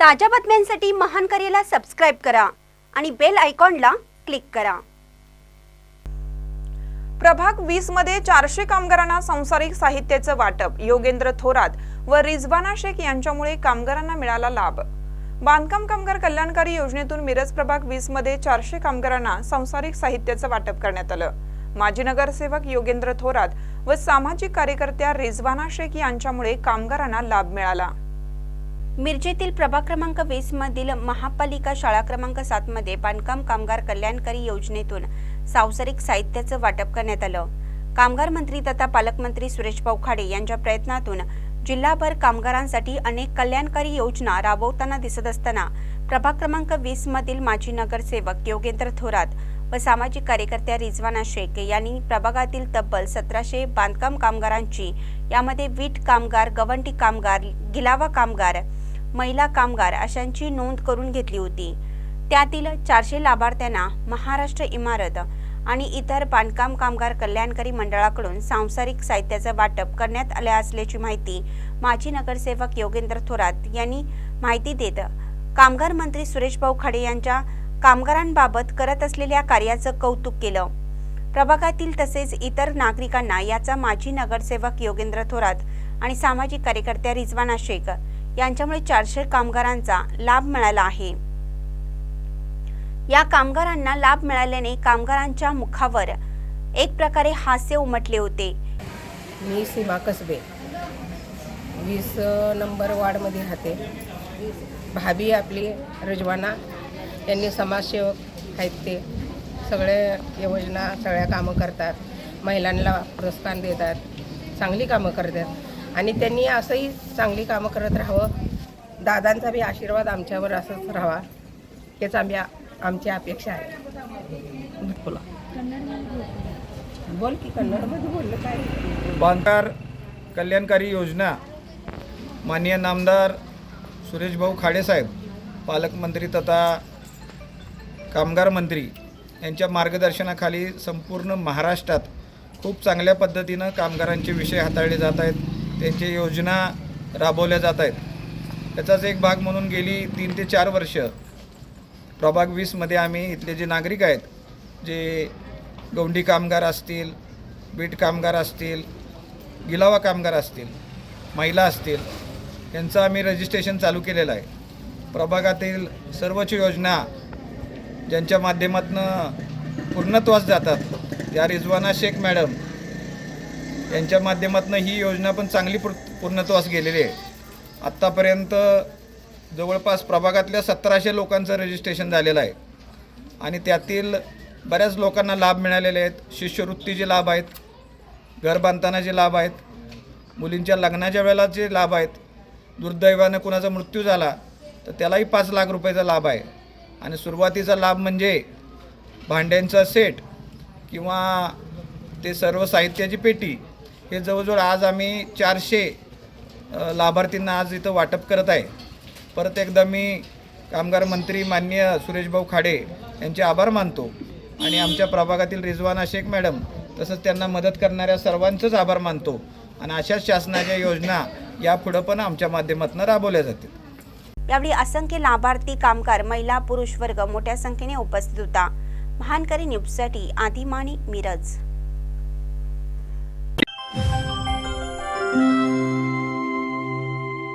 ताज्या बातम्यांसाठी महान करेला सबस्क्राईब करा आणि बेल आयकॉनला क्लिक करा. प्रभाग वीसमध्ये चारशे कामगारांना सांसारिक साहित्याचं वाटप योगेंद्र थोरात व रिजवाना शेख यांच्यामुळे कामगारांना मिळाला लाभ. बांधकाम कामगार कल्याणकारी योजनेतून मिरज प्रभाग वीसमध्ये चारशे कामगारांना सांसारिक साहित्याचं वाटप करण्यात आलं. माजी नगरसेवक योगेंद्र थोरात व सामाजिक कार्यकर्त्या रिजवाना शेख यांच्यामुळे कामगारांना लाभ मिळाला. मिरजेतील प्रभाग क्रमांक वीस मधील महापालिका शाळा क्रमांक सात मध्ये बांधकाम कामगार कल्याणकारी योजनेतून सांसारिक साहित्याचं वाटप करण्यात आलं. कामगार मंत्री तथा पालकमंत्री सुरेश पावखाडे यांच्या प्रयत्नातून जिल्हाभर कामगारांसाठी अनेक कल्याणकारी योजना राबवताना दिसत असताना प्रभाग क्रमांक वीस मधील माजी नगरसेवक योगेंद्र थोरात व सामाजिक कार्यकर्त्या रिजवाना शेख यांनी प्रभागातील तब्बल सतराशे बांधकाम कामगारांची यामध्ये वीट कामगार गवंडी कामगार गिलावा कामगार महिला कामगार अशांची नोंद करून घेतली होती. त्यातील चारशे लाभार्थ्यांना महाराष्ट्र इमारत आणि इतर बांधकाम कामगार कल्याणकारी मंडळाकडून सांसारिक साहित्याचं वाटप करण्यात आले असल्याची माहिती माजी नगरसेवक योगेंद्र थोरात यांनी माहिती देत कामगार मंत्री सुरेश भाऊ खाडे यांच्या कामगारांबाबत करत असलेल्या कार्याचं कौतुक केलं. प्रभागातील तसेच इतर नागरिकांना याचा माजी नगरसेवक योगेंद्र थोरात आणि सामाजिक कार्यकर्त्या रिजवाना शेख यांच्यामुळे चारशे कामगारांचा लाभ मिळाला आहे. या कामगारांना लाभ मिळाल्याने कामगारांच्या मुखावर एक प्रकारे हास्य उमटले होते. मी सीमा कसबे. वीस नंबर वार्डमध्ये राहते. भाभी आपली रजवाना. यांनी समाजसेवक आहेत ते. सगळे योजना सगळ्या कामं करतात. महिलांना प्रोत्साहन देतात. चांगली कामं करतात. आणि त्यांनी असंही चांगली कामं करत राहावं. दादांचा बी आशीर्वाद आमच्यावर असंच राहावा. हेच आम्ही आमची अपेक्षा आहे. बोला. बोल की कन्नडमध्ये बोललं काय? बांधकार कल्याणकारी योजना माननीय नामदार सुरेशभाऊ खाडेसाहेब पालकमंत्री तथा कामगार मंत्री यांच्या मार्गदर्शनाखाली संपूर्ण महाराष्ट्रात खूप चांगल्या पद्धतीनं कामगारांचे विषय हाताळले जात आहेत. त्यांच्या योजना राबवल्या जात आहेत. त्याचाच एक भाग म्हणून गेली तीन ते चार वर्ष प्रभाग वीसमध्ये आम्ही इथले जे नागरिक आहेत जे गौंडी कामगार असतील बीट कामगार असतील गिलावा कामगार असतील महिला असतील यांचं आम्ही रजिस्ट्रेशन चालू केलेलं आहे. प्रभागातील सर्वच योजना ज्यांच्या माध्यमातून पूर्णत्वास जातात त्या रिजवाना शेख मॅडम यांच्या माध्यमातून ही योजना पण चांगली पूर पूर्णत्वास गेलेली आहे. आत्तापर्यंत जवळपास प्रभागातल्या सतराशे लोकांचं रजिस्ट्रेशन झालेलं आहे. आणि त्यातील बऱ्याच लोकांना लाभ मिळालेले आहेत. शिष्यवृत्तीचे लाभ आहेत. घर बांधताना जे लाभ आहेत. मुलींच्या लग्नाच्या वेळेला जे लाभ आहेत. दुर्दैवानं कुणाचा मृत्यू झाला तर त्यालाही पाच लाख रुपयाचा लाभ आहे. आणि सुरुवातीचा लाभ म्हणजे भांड्यांचा सेट किंवा ते सर्व साहित्याची पेटी हे जवळजवळ आज आम्ही चारशे लाभार्थींना आज इथं वाटप करत आहे. परत एकदा मी कामगार मंत्री माननीय सुरेशभाऊ खाडे यांचे आभार मानतो आणि आमच्या प्रभागातील रिजवाना शेख मॅडम तसंच त्यांना मदत करणाऱ्या सर्वांचंच आभार मानतो आणि अशाच शासनाच्या योजना यापुढं पण आमच्या माध्यमातून राबवल्या जातील. यावेळी असंख्य लाभार्थी कामगार महिला पुरुष वर्ग मोठ्या संख्येने उपस्थित होता. महानकरी न्यूजसाठी आदिमाणी मिरज. Thank you.